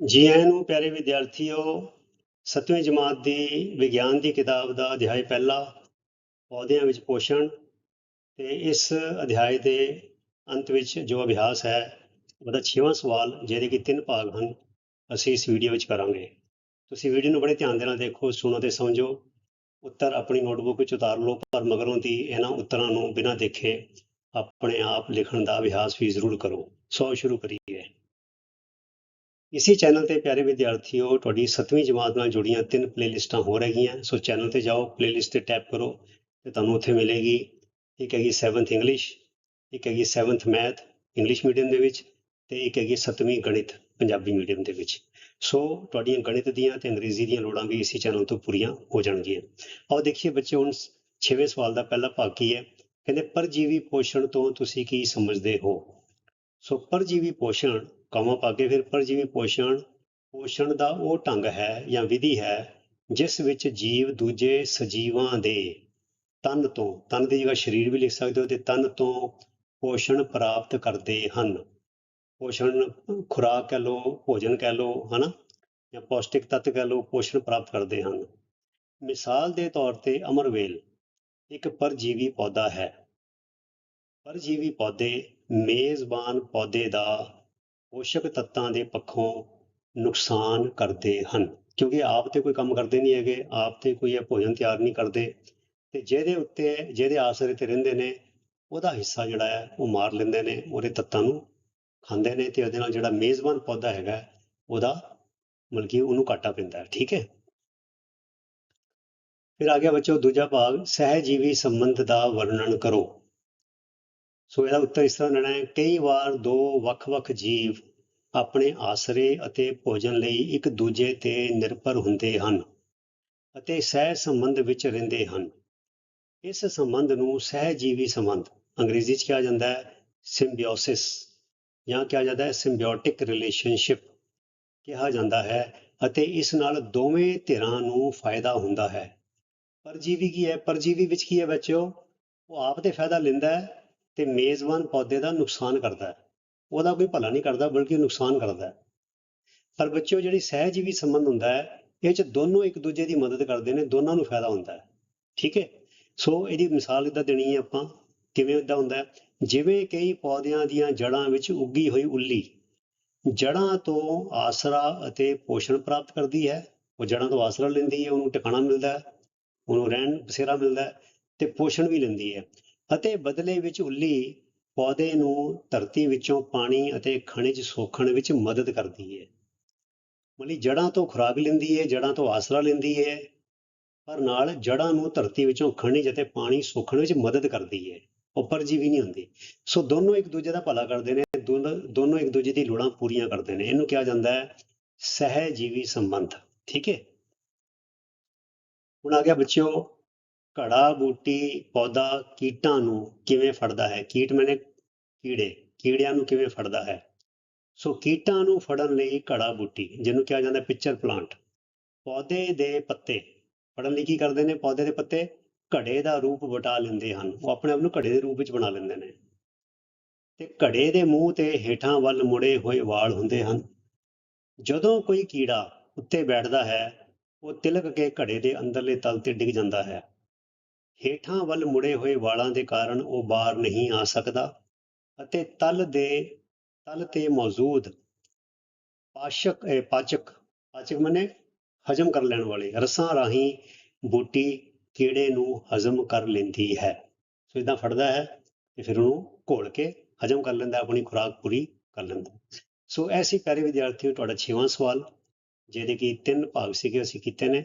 ਜੀ ਆਇਆਂ ਨੂੰ ਪਿਆਰੇ ਵਿਦਿਆਰਥੀਓ, ਸੱਤਵੀਂ ਜਮਾਤ ਦੀ ਵਿਗਿਆਨ ਦੀ ਕਿਤਾਬ ਦਾ ਅਧਿਆਇ ਪਹਿਲਾ ਪੌਦਿਆਂ ਵਿੱਚ ਪੋਸ਼ਣ ਤੇ ਇਸ ਅਧਿਆਇ ਦੇ ਅੰਤ ਵਿੱਚ ਜੋ ਅਭਿਆਸ ਹੈ, ਉਹਦਾ 6ਵਾਂ ਸਵਾਲ, ਜਿਹਦੇ ਕਿ ਤਿੰਨ ਭਾਗ ਹਨ, ਅਸੀਂ ਇਸ ਵੀਡੀਓ ਵਿੱਚ ਕਰਾਂਗੇ। ਤੁਸੀਂ ਵੀਡੀਓ ਨੂੰ ਬੜੇ ਧਿਆਨ ਦੇ ਨਾਲ ਦੇਖੋ, ਸੁਣੋ ਤੇ ਸਮਝੋ। ਉੱਤਰ ਆਪਣੀ ਨੋਟਬੁੱਕ ਵਿੱਚ ਉਤਾਰ ਲਓ, ਪਰ ਮਗਰੋਂ ਦੀ ਇਹਨਾਂ ਉੱਤਰਾਂ ਨੂੰ ਬਿਨਾਂ ਦੇਖੇ ਆਪਣੇ ਆਪ ਲਿਖਣ ਦਾ ਅਭਿਆਸ ਵੀ ਜ਼ਰੂਰ ਕਰੋ। ਸੋ ਸ਼ੁਰੂ ਕਰੀਏ। ਇਸੇ ਚੈਨਲ ਤੇ ਪਿਆਰੇ ਵਿਦਿਆਰਥੀਓ, ਤੁਹਾਡੀ 7ਵੀਂ ਜਮਾਤ ਨਾਲ ਜੁੜੀਆਂ ਤਿੰਨ ਪਲੇਲਿਸਟਾਂ ਹੋ ਰਹੀਆਂ। ਸੋ ਚੈਨਲ ਤੇ ਜਾਓ ਪਲੇਲਿਸਟ ਤੇ ਟੈਪ ਕਰੋ ਤੇ ਤੁਹਾਨੂੰ ਉੱਥੇ ਮਿਲੇਗੀ। ਇੱਕ ਹੈਗੀ 7th ਇੰਗਲਿਸ਼ ਇੱਕ ਹੈਗੀ 7th ਮੈਥ ਇੰਗਲਿਸ਼ ਮੀਡੀਅਮ ਦੇ ਵਿੱਚ ਤੇ ਇੱਕ ਹੈਗੀ 7ਵੀਂ ਗਣਿਤ ਪੰਜਾਬੀ ਮੀਡੀਅਮ ਦੇ ਵਿੱਚ। ਸੋ ਤੁਹਾਡੀਆਂ ਗਣਿਤ ਦੀਆਂ ਤੇ ਅੰਗਰੇਜ਼ੀ ਦੀਆਂ ਲੋੜਾਂ ਵੀ ਇਸੇ ਚੈਨਲ ਤੋਂ ਪੂਰੀਆਂ ਹੋ ਜਾਣਗੀਆਂ। ਆਓ ਦੇਖੀਏ ਬੱਚੇ, ਹੁਣ 6ਵੇਂ ਸਵਾਲ ਦਾ ਪਹਿਲਾ ਭਾਗ ਕੀ ਹੈ? ਕਹਿੰਦੇ, ਪਰਜੀਵੀ ਪੋਸ਼ਣ ਤੋਂ ਤੁਸੀਂ ਕੀ ਸਮਝਦੇ ਹੋ? ਸੋ ਪਰਜੀਵੀ ਪੋਸ਼ਣ ਕਮਾ ਪਾ ਕੇ ਫਿਰ ਪਰਜੀਵੀ ਪੋਸ਼ਣ ਪੋਸ਼ਣ ਦਾ ਉਹ ਢੰਗ ਹੈ ਜਾਂ ਵਿਧੀ ਹੈ, ਜਿਸ ਵਿੱਚ ਜੀਵ ਦੂਜੇ ਸਜੀਵਾਂ ਦੇ ਤਨ ਤੋਂ, ਤਨ ਦੀ ਜਗ੍ਹਾ ਸਰੀਰ ਵੀ ਲਿਖ ਸਕਦੇ ਹੋ ਤੇ ਤਨ ਤੋਂ ਪੋਸ਼ਣ ਪ੍ਰਾਪਤ ਕਰਦੇ ਹਨ। ਪੋਸ਼ਣ ਖੁਰਾਕ ਕਹਿ ਲਓ, ਭੋਜਨ ਕਹਿ ਲਓ, ਹਨਾ? ਜਾਂ ਪੌਸ਼ਟਿਕ ਤੱਤ ਕਹਿ ਲਓ, ਪੋਸ਼ਣ ਪ੍ਰਾਪਤ ਕਰਦੇ ਹਨ। ਮਿਸਾਲ ਦੇ ਤੌਰ ਤੇ ਅਮਰਵੇਲ ਇੱਕ ਪਰਜੀਵੀ ਪੌਦਾ ਹੈ। ਪਰਜੀਵੀ ਪੌਦੇ ਮੇਜ਼ਬਾਨ ਪੌਦੇ ਦਾ ਪੋਸ਼ਕ ਤੱਤਾਂ ਦੇ ਪੱਖੋਂ ਨੁਕਸਾਨ ਕਰਦੇ ਹਨ। ਕਿਉਂਕਿ ਆਪ ਤੇ ਕੋਈ ਕੰਮ ਕਰਦੇ ਨਹੀਂ ਹੈਗੇ, ਆਪ ਤੇ ਕੋਈ ਇਹ ਭੋਜਨ ਤਿਆਰ ਨਹੀਂ ਕਰਦੇ ਤੇ ਜਿਹਦੇ ਉੱਤੇ, ਜਿਹਦੇ ਆਸਰੇ ਤੇ ਰਹਿੰਦੇ ਨੇ, ਉਹਦਾ ਹਿੱਸਾ ਜਿਹੜਾ ਹੈ, ਉਹ ਮਾਰ ਲੈਂਦੇ ਨੇ, ਉਹਦੇ ਤੱਤਾਂ ਨੂੰ ਖਾਂਦੇ ਨੇ ਤੇ ਉਹਦੇ ਨਾਲ ਜਿਹੜਾ ਮੇਜ਼ਬਾਨ ਪੌਦਾ ਹੈਗਾ, ਉਹਦਾ ਮਤਲਬ ਕਿ ਉਹਨੂੰ ਘਾਟਾ ਪੈਂਦਾ ਹੈ। ਠੀਕ ਹੈ? ਫਿਰ ਆ ਗਿਆ ਬੱਚੋ, ਦੂਜਾ ਭਾਗ, ਸਹਿਜੀਵੀ ਸੰਬੰਧ ਦਾ ਵਰਣਨ ਕਰੋ। ਸੋ ਇਹਦਾ ਉੱਤਰ ਇਸ ਤਰ੍ਹਾਂ ਲੈਣਾ ਹੈ ਕਈ ਵਾਰ ਦੋ ਵੱਖ-ਵੱਖ ਜੀਵ ਆਪਣੇ ਆਸਰੇ ਅਤੇ ਭੋਜਨ ਲਈ ਇੱਕ ਦੂਜੇ ਤੇ ਨਿਰਭਰ ਹੁੰਦੇ ਹਨ ਅਤੇ ਸਹਿ ਸੰਬੰਧ ਵਿੱਚ ਰਹਿੰਦੇ ਹਨ। ਇਸ ਸੰਬੰਧ ਨੂੰ ਸਹਿਜੀਵੀ ਸੰਬੰਧ ਅੰਗਰੇਜ਼ੀ 'ਚ ਕਿਹਾ ਜਾਂਦਾ ਹੈ ਸਿੰਬਿਓਸਿਸ ਜਾਂ ਕਿਹਾ ਜਾਂਦਾ ਹੈ ਸਿੰਬਿਓਟਿਕ ਰਿਲੇਸ਼ਨਸ਼ਿਪ ਕਿਹਾ ਜਾਂਦਾ ਹੈ ਅਤੇ ਇਸ ਨਾਲ ਦੋਵੇਂ ਧਿਰਾਂ ਨੂੰ ਫਾਇਦਾ ਹੁੰਦਾ ਹੈ। ਪਰਜੀਵੀ ਕੀ ਹੈ? ਪਰਜੀਵੀ ਵਿੱਚ ਕੀ ਹੈ ਬੱਚਿਓ? ਉਹ ਆਪ ਤੇ ਫਾਇਦਾ ਲੈਂਦਾ ਹੈ ਤੇ ਮੇਜ਼ਬਾਨ ਪੌਦੇ ਦਾ ਨੁਕਸਾਨ ਕਰਦਾ ਹੈ। ਉਹਦਾ ਕੋਈ ਭਲਾ ਨਹੀਂ ਕਰਦਾ, ਬਲਕਿ ਨੁਕਸਾਨ ਕਰਦਾ ਹੈ। ਪਰ ਬੱਚਿਓ, ਜਿਹੜੀ ਸਹਿਜੀਵੀ ਸੰਬੰਧ ਹੁੰਦਾ ਹੈ, ਇਹ ਚ ਦੋਨੋਂ ਇੱਕ ਦੂਜੇ ਦੀ ਮਦਦ ਕਰਦੇ ਨੇ, ਦੋਨਾਂ ਨੂੰ ਫਾਇਦਾ ਹੁੰਦਾ ਹੈ। ਠੀਕ ਹੈ? ਸੋ ਇਹਦੀ ਮਿਸਾਲ ਇਦਾਂ ਦੇਣੀ ਹੈ ਆਪਾਂ? ਕਿਵੇਂ ਇਦਾਂ ਹੁੰਦਾ ਜਿਵੇਂ ਕਈ ਪੌਦਿਆਂ ਦੀਆਂ ਜੜ੍ਹਾਂ ਵਿੱਚ ਉੱਗੀ ਹੋਈ ਉੱਲੀ, ਜੜ੍ਹਾਂ ਤੋਂ ਆਸਰਾ ਅਤੇ ਪੋਸ਼ਣ ਪ੍ਰਾਪਤ ਕਰਦੀ ਹੈ। ਉਹ ਜੜ੍ਹਾਂ ਤੋਂ ਆਸਰਾ ਲੈਂਦੀ ਹੈ, ਉਹਨੂੰ ਟਿਕਾਣਾ ਮਿਲਦਾ ਹੈ, ਉਹਨੂੰ ਰਹਿਣ, ਬਸੇਰਾ ਮਿਲਦਾ ਹੈ ਤੇ ਪੋਸ਼ਣ ਵੀ ਲੈਂਦੀ ਹੈ। ਅਤੇ ਬਦਲੇ ਵਿੱਚ ਉੱਲੀ ਪੌਦੇ ਨੂੰ ਧਰਤੀ ਵਿੱਚੋਂ ਪਾਣੀ ਅਤੇ ਖਣਿਜ ਸੋਖਣ ਵਿੱਚ ਮਦਦ ਕਰਦੀ ਹੈ। ਮਤਲਬ ਜੜਾਂ ਤੋਂ ਖੁਰਾਕ ਲੈਂਦੀ ਹੈ ਜੜਾਂ ਤੋਂ ਆਸਰਾ ਲੈਂਦੀ ਹੈ, ਪਰ ਨਾਲ ਜੜਾਂ ਨੂੰ ਧਰਤੀ ਵਿੱਚੋਂ ਖਣਿਜ ਅਤੇ ਪਾਣੀ ਸੋਖਣ ਵਿੱਚ ਮਦਦ ਕਰਦੀ ਹੈ। ਉੱਪਰ ਜੀਵੀ ਨਹੀਂ ਹੁੰਦੀ। ਸੋ ਦੋਨੋਂ ਇੱਕ ਦੂਜੇ ਦਾ ਭਲਾ ਕਰਦੇ ਨੇ ਦੋਨੋਂ ਇੱਕ ਦੂਜੇ ਦੀ ਲੋੜਾਂ ਪੂਰੀਆਂ ਕਰਦੇ ਨੇ। ਇਹਨੂੰ ਕਿਹਾ ਜਾਂਦਾ ਹੈ ਸਹਿਜੀਵੀ ਸੰਬੰਧ। ਠੀਕ ਹੈ? ਹੁਣ ਆ ਗਿਆ ਬੱਚਿਓ ਘੜਾ, ਬੂਟੀ, ਪੌਦਾ ਕੀਟਾਂ ਨੂੰ ਕਿਵੇਂ ਫੜਦਾ ਹੈ? ਕੀਟ ਮੈਨੇ ਕੀੜੇ, ਕੀੜਿਆਂ ਨੂੰ ਕਿਵੇਂ ਫੜਦਾ ਹੈ? ਸੋ ਕੀਟਾਂ ਨੂੰ ਫੜਨ ਲਈ ਘੜਾ, ਬੂਟੀ, ਜਿਹਨੂੰ ਕਿਹਾ ਜਾਂਦਾ ਪਿਕਚਰ ਪਲਾਂਟ। ਪੌਦੇ ਦੇ ਪੱਤੇ, ਫੜਨ ਲਈ ਕੀ ਕਰਦੇ ਨੇ? ਪੌਦੇ ਦੇ ਪੱਤੇ ਘੜੇ ਦਾ ਰੂਪ ਵਟਾ ਲੈਂਦੇ ਹਨ। ਉਹ ਆਪਣੇ ਆਪ ਨੂੰ ਘੜੇ ਦੇ ਰੂਪ ਵਿੱਚ ਬਣਾ ਲੈਂਦੇ ਨੇ। ਤੇ ਘੜੇ ਦੇ ਮੂੰਹ ਤੇ ਹੇਠਾਂ ਵੱਲ ਮੁੜੇ ਹੋਏ ਵਾਲ ਹੁੰਦੇ ਹਨ। ਜਦੋਂ ਕੋਈ ਕੀੜਾ ਉੱਤੇ ਬੈਠਦਾ ਹੈ, ਉਹ ਤਿਲਕ ਕੇ ਘੜੇ ਦੇ ਅੰਦਰਲੇ ਤਲ ਤੇ ਡਿੱਗ ਜਾਂਦਾ ਹੈ। ਹੇਠਾਂ ਵੱਲ ਮੁੜੇ ਹੋਏ ਵਾਲਾਂ ਦੇ ਕਾਰਨ ਉਹ ਬਾਹਰ ਨਹੀਂ ਆ ਸਕਦਾ ਅਤੇ ਤਲ ਦੇ, ਤਲ ਤੇ ਮੌਜੂਦ ਪਾਸ਼ਕ ਪਾਚਕ ਪਾਚਕ ਮਨੇ ਹਜਮ ਕਰ ਲੈਣ ਵਾਲੇ, ਰਸਾਂ ਰਾਹੀਂ ਬੂਟੀ ਕੀੜੇ ਨੂੰ ਹਜਮ ਕਰ ਲੈਂਦੀ ਹੈ। ਸੋ ਇਦਾਂ ਫੜਦਾ ਹੈ ਤੇ ਫਿਰ ਉਹਨੂੰ ਘੋਲ ਕੇ ਹਜਮ ਕਰ ਲੈਂਦਾ, ਆਪਣੀ ਖੁਰਾਕ ਪੂਰੀ ਕਰ ਲੈਂਦਾ। ਸੋ ਐਸੀ ਪਿਆਰੇ ਵਿਦਿਆਰਥੀਓ, ਤੁਹਾਡਾ 6ਵਾਂ ਸਵਾਲ, ਜਿਹਦੇ ਕਿ ਤਿੰਨ ਭਾਗ ਸੀਗੇ, ਅਸੀਂ ਕੀਤੇ ਨੇ।